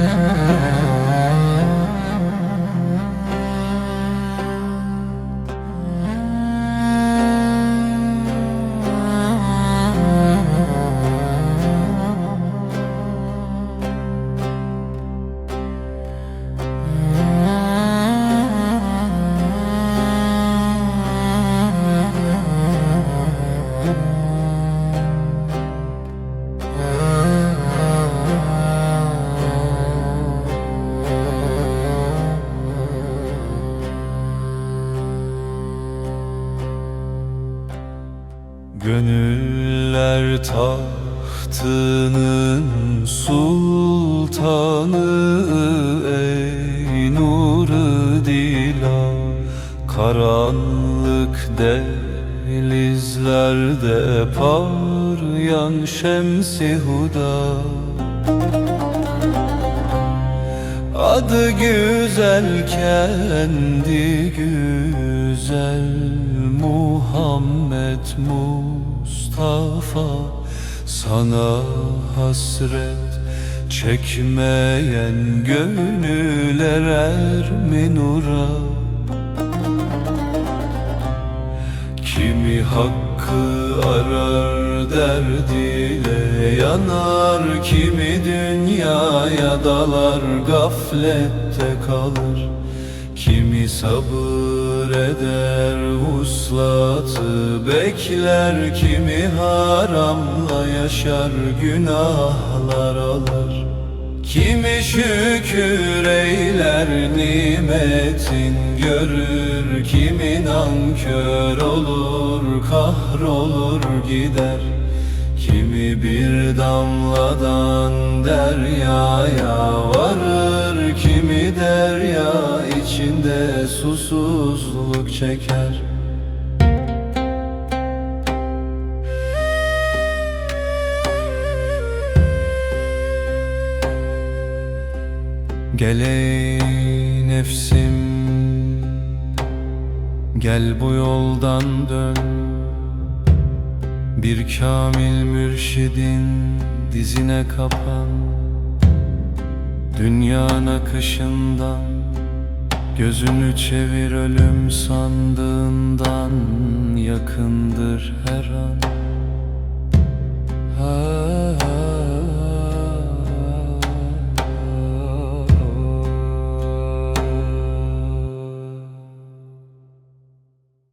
Mm-hmm. Gönüller tahtının sultanı Ey nuru dila. Karanlık denizlerde parlayan şemsi huda. Adı güzel kendi güzel Muhammed Mustafa Sana hasret çekmeyen gönüller ermi Kimi hakkı arar derdiyle yanar Kimi dünyaya dalar gaflette kalır Kimi sabır eder vuslatı bekler. Kimi haramla yaşar günahlar alır. Kimi şükür eyler nimetin görür. Kimi nankör olur kahrolur gider. Kimi bir damladan deryaya varır Kimi derya susuzluk çeker. Gel ey nefsim Gel bu yoldan dön. Bir kamil mürşidin dizine kapan. Dünyanın akışından Gözünü çevir ölüm sandığından Yakındır her an